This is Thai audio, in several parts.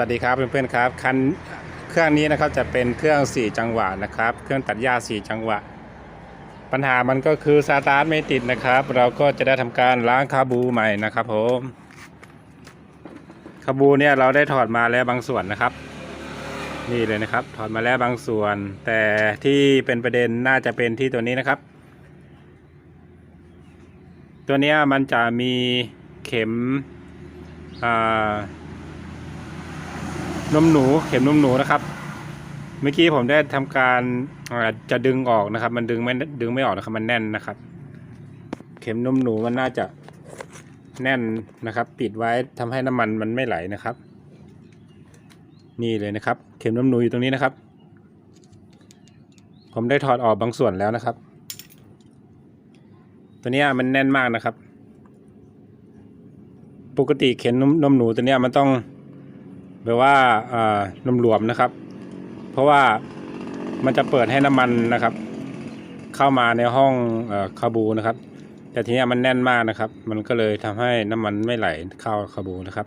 วัสดีครับเพื่อนๆครับคันเครื่องนี้นะครับจะเป็นเครื่อง 4 จังหวะนะครับ เครื่องตัดหญ้า 4 จังหวะ ปัญหามันก็คือสตาร์ทไม่ติดนะครับ เราก็จะได้ทำการล้างคาบูใหม่นะครับผมคาบูเนี่ยเราได้ถอดมาแล้วบางส่วนนะครับ นี่เลยนะครับ ถอดมาแล้วบางส่วน แต่ที่เป็นประเด็นน่าจะเป็นที่ตัวนี้นะครับ ตัวนี้มันจะมีเข็มอ่า นมหนูเข็มนมหนูนะครับ เมื่อกี้ผมได้ทำการจะดึงออกนะครับ มันดึงไม่ดึงไม่ออกนะครับ มันแน่นนะครับ เข็มนมหนูมันน่าจะแน่นนะครับ ปิดไว้ทำให้น้ำมันมันไม่ไหลนะครับ นี่เลยนะครับ เข็มนมหนูอยู่ตรงนี้นะครับ ผมได้ถอดออกบางส่วนแล้วนะครับ ตัวนี้มันแน่นมากนะครับ ปกติเข็มนมนมหนูตัวนี้มันต้อง แบบว่าอ่านมหลวมนะครับ เพราะว่ามันจะเปิดให้น้ำมันนะครับ เข้ามาในห้องอคาบูนะครับ แต่ทีนี้มันแน่นมากนะครับ มันก็เลยทำให้น้ำมันไม่ไหลเข้าคาบูนะครับ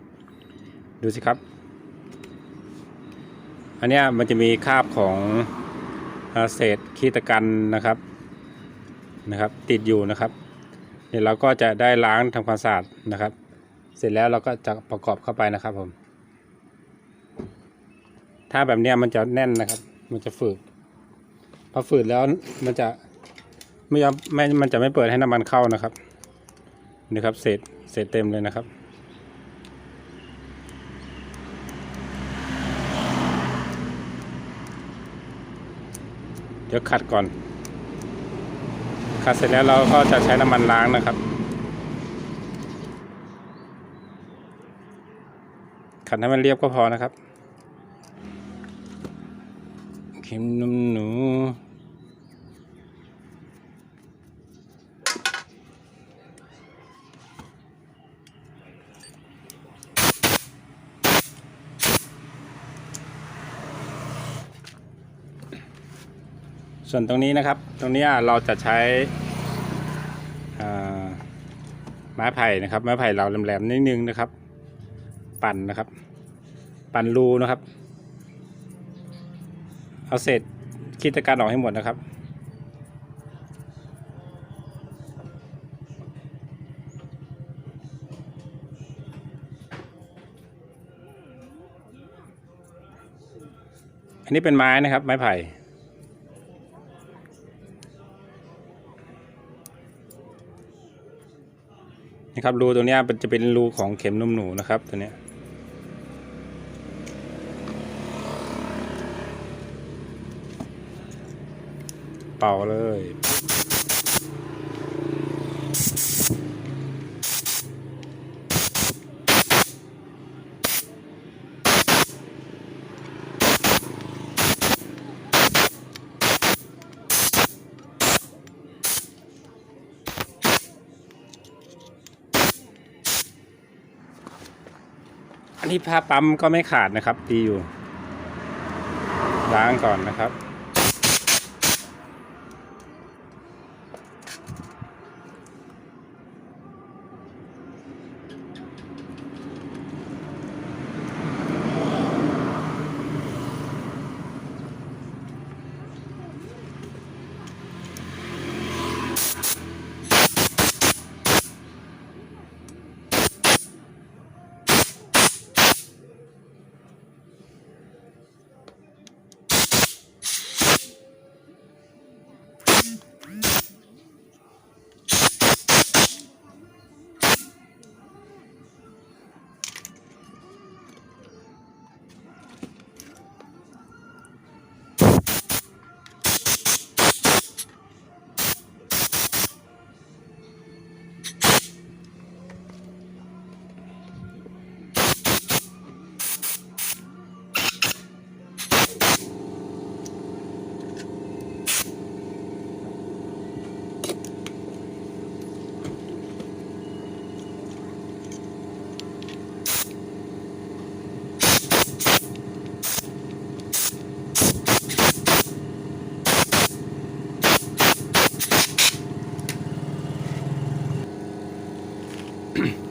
ดูสิครับ อันนี้มันจะมีคราบของอเศษขีตะกันนะครับนะครับ ติดอยู่นะครับเดี๋ยวเราก็จะได้ล้างทำความสะอาดนะครับ เสร็จแล้วเราก็จะประกอบเข้าไปนะครับผม ถ้าแบบเนี้ยมันจะแน่นนะครับ มันจะฝืด พอฝืดแล้วมันจะไม่ยอมไม่มันจะไม่เปิดให้น้ำมันเข้านะครับนี่ครับเศษเศษเต็มเลยนะครับเดี๋ยวขัดก่อน ขัดเสร็จแล้วเราก็จะใช้น้ำมันล้างนะครับ ขัดให้มันเรียบก็พอนะครับ เข็มนมหนู ส่วนตรงนี้นะครับ ตรงนี้เราจะใช้ไม้ไผ่นะครับ ไม้ไผ่เราแหลมๆนิดนึงนะครับ ปั่นนะครับ ปั่นรูนะครับ เอาเศษขี้ตะการออกให้หมดนะครับ อันนี้เป็นไม้นะครับ ไม้ไผ่นะครับรูตัวนี้จะเป็นรูของเข็มนมหนูนะครับตัวนี้ เป่าเลย อันนี้ผ้าปั๊มก็ไม่ขาดนะครับ ดีอยู่ ล้างก่อนนะครับ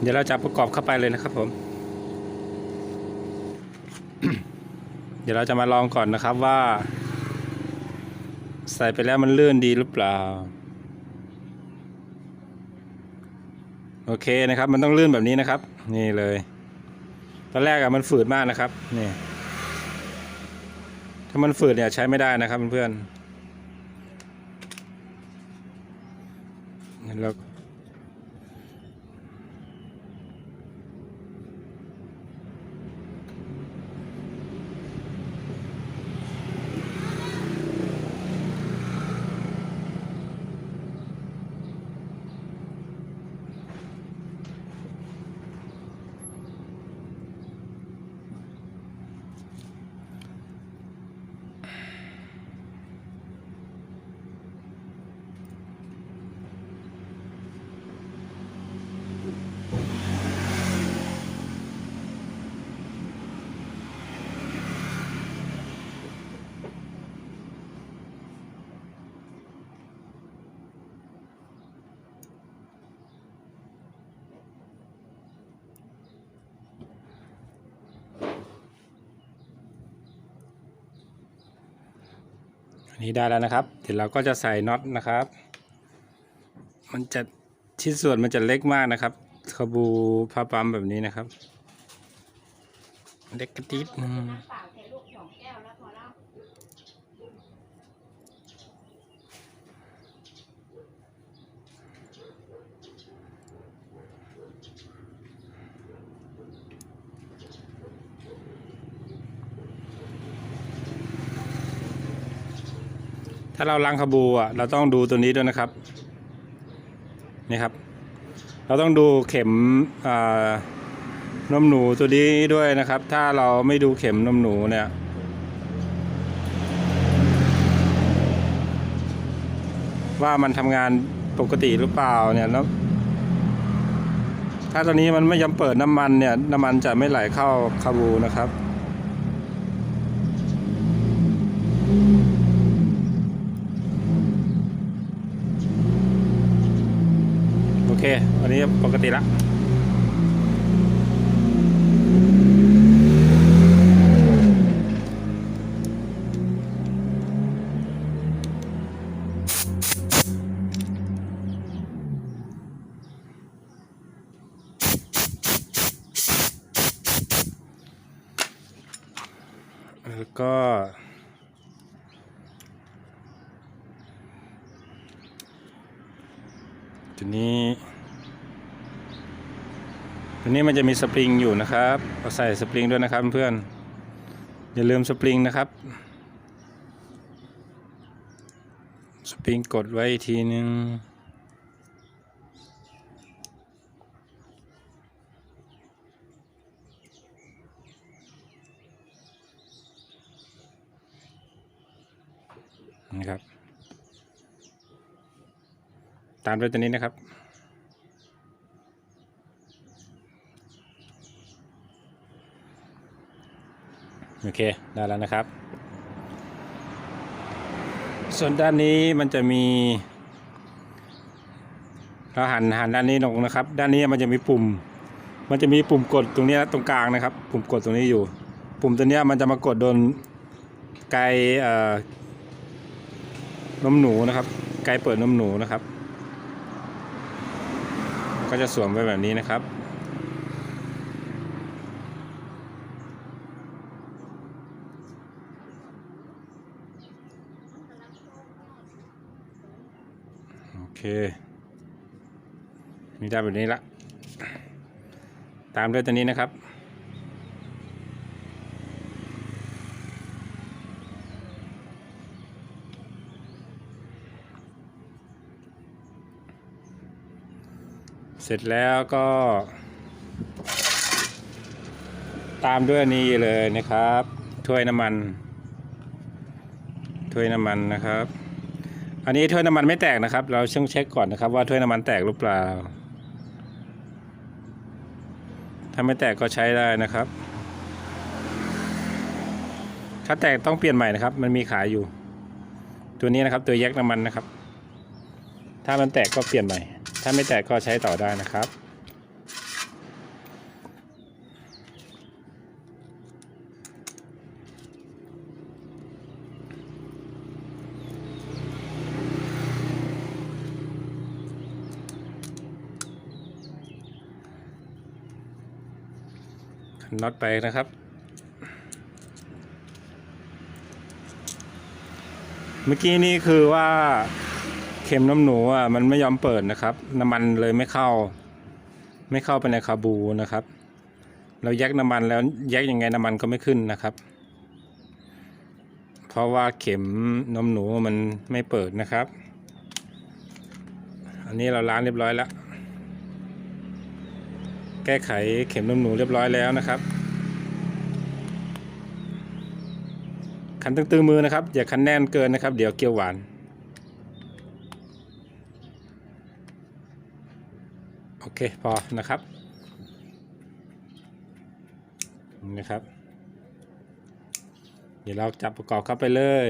เดี๋ยวเราจะประกอบเข้าไปเลยนะครับผม เดี๋ยวเราจะมาลองก่อนนะครับว่า ใส่ไปแล้วมันลื่นดีหรือเปล่า โอเคนะครับ มันต้องลื่นแบบนี้นะครับ นี่เลย ตอนแรกอะมันฝืดมากนะครับ นี่ ถ้ามันฝืดเนี่ยใช้ไม่ได้นะครับเพื่อนๆแล้ว อั นี้ได้แล้วนะครับ เดี๋ยวเราก็จะใส่น็อตนะครับ มันจะชิ้นส่วนมันจะเล็กมากนะครับขบูผ้าปั๊มแบบนี้นะครับ เล็กกระติดอืมน้ำเปล่าใส่ลูกสองแก้วแล้วพอแล้ว ถ้าเราล้างขบูอะเราต้องดูตัวนี้ด้วยนะครับ นี่ครับ เราต้องดูเข็มนมหนูตัวนี้ด้วยนะครับ ถ้าเราไม่ดูเข็มนมหนูเนี่ยว่ามันทำงานปกติหรือเปล่าเนี่ยแล้วถ้าตัวนี้มันไม่ยอมเปิดน้ำมันเนี่ยน้ำมันจะไม่ไหลเข้าคาบูนะครับ เควันนี้ปกติละแล้วก็ทีนี้ ทีนี้มันจะมีสปริงอยู่นะครับเราใส่สปริงด้วยนะครับเพื่อนอย่าลืมสปริงนะครับ สปริงกดไว้อีกทีนึงนะครับ ตามด้วยตัวนี้นะครับ โอเคได้แล้วนะครับ ส่วนด้านนี้มันจะมีเราหันหันด้านนี้ลงนะครับ ด้านนี้มันจะมีปุ่ม มันจะมีปุ่มกดตรงนี้ตรงกลางนะครับ ปุ่มกดตรงนี้อยู่ ปุ่มตัวนี้มันจะมากดโดนไกนมหนูนะครับ ไกเปิดนมหนูนะครับ ก็จะสวมไว้แบบนี้นะครับ โอเคมีได้แบบนี้ละ ตามด้วยตัวนี้นะครับ เสร็จแล้วก็ ตามด้วยนี่เลยนะครับ ถ้วยน้ำมัน ถ้วยน้ำมันนะครับ อันนี้ถ้วยน้ำมันไม่แตกนะครับ เราเชิงเช็คก่อนนะครับ ว่าถ้วยน้ำมันแตกหรือเปล่า ถ้าไม่แตกก็ใช้ได้นะครับ ถ้าแตกต้องเปลี่ยนใหม่นะครับ มันมีขายอยู่ ตัวนี้นะครับ ตัวแยกน้ำมันนะครับ ถ้ามันแตกก็เปลี่ยนใหม่ ถ้าไม่แตกก็ใช้ต่อได้นะครับ น็อตไปนะครับ เมื่อกี้นี่คือว่าเข็มน้ำหนูอะมันไม่ยอมเปิดนะครับ น้ำมันเลยไม่เข้า ไม่เข้าไปในคาบูนะครับ เราแยกน้ำมันแล้วแยกยังไงน้ำมันก็ไม่ขึ้นนะครับ เพราะว่าเข็มนมหนูมันไม่เปิดนะครับ อันนี้เราล้างเรียบร้อยแล้ว แก้ไขเข็มนมหนูเรียบร้อยแล้วนะครับ คันตึงๆมือนะครับ อย่าคันแน่นเกินนะครับ เดี๋ยวเกี๊ยวหวาน โอเคพอนะครับนี่นะครับ เดี๋ยวเราจับประกอบเข้าไปเลย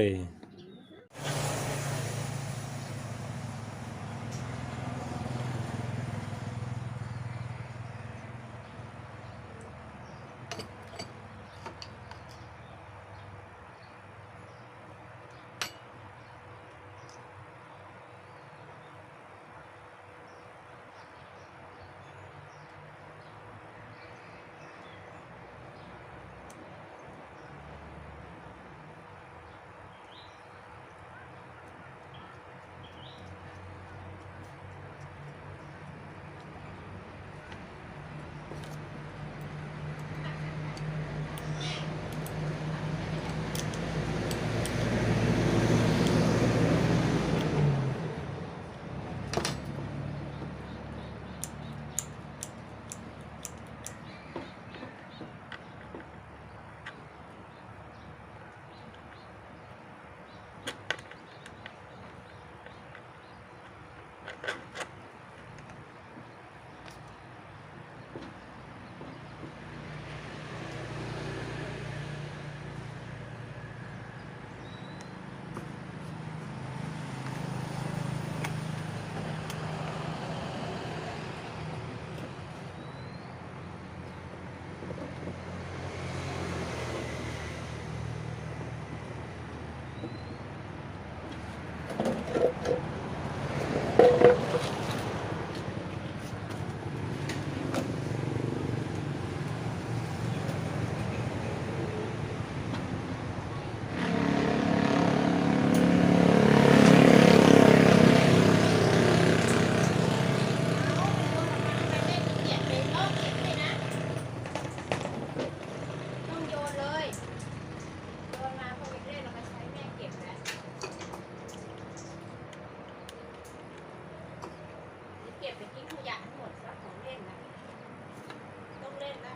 เก็บไปทิ้งขยะทั้งหมดแล้วของเล่นนะต้องเล่นนะ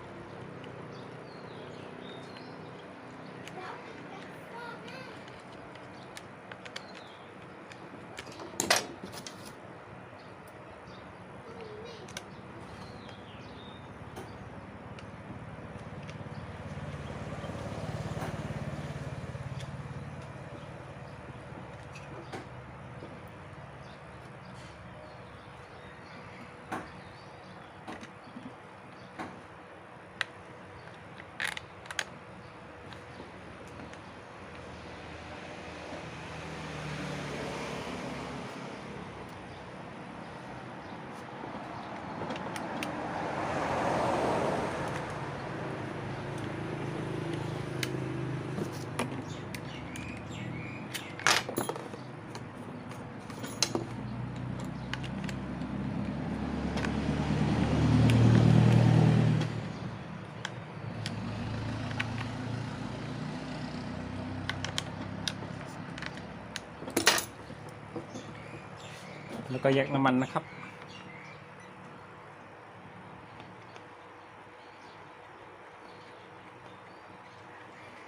แล้วก็แยกน้ำมันนะครับ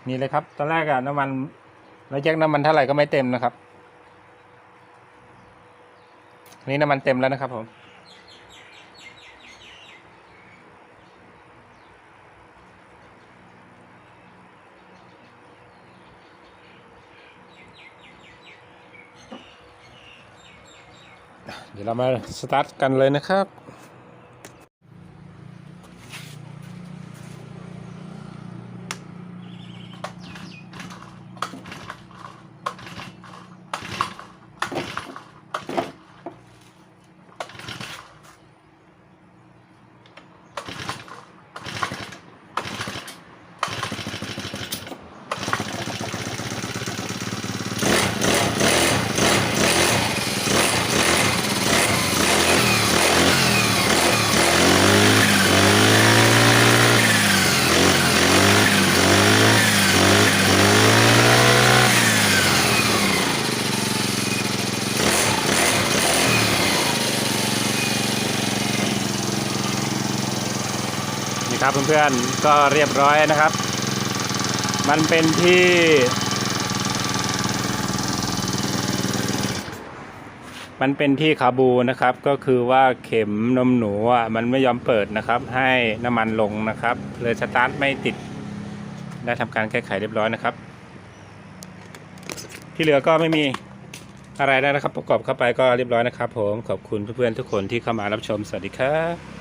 นี่เลยครับ ตอนแรกอะน้ำมันเราแยกน้ำมันเท่าไหร่ก็ไม่เต็มนะครับ นี่น้ำมันเต็มแล้วนะครับผม เดี๋ยวเรามาสตาร์ทกันเลยนะครับ ครับเพื่อนๆก็เรียบร้อยนะครับ มันเป็นที่มันเป็นที่คาบูนะครับ ก็คือว่าเข็มนมหนูอะมันไม่ยอมเปิดนะครับ ให้น้ำมันลงนะครับเลยสตาร์ทไม่ติด ได้ทำการแก้ไขเรียบร้อยนะครับ ที่เหลือก็ไม่มีอะไรแล้วนะครับ ประกอบเข้าไปก็เรียบร้อยนะครับ ผมขอบคุณเพื่อนๆทุกคนที่เข้ามารับชมสวัสดีครับ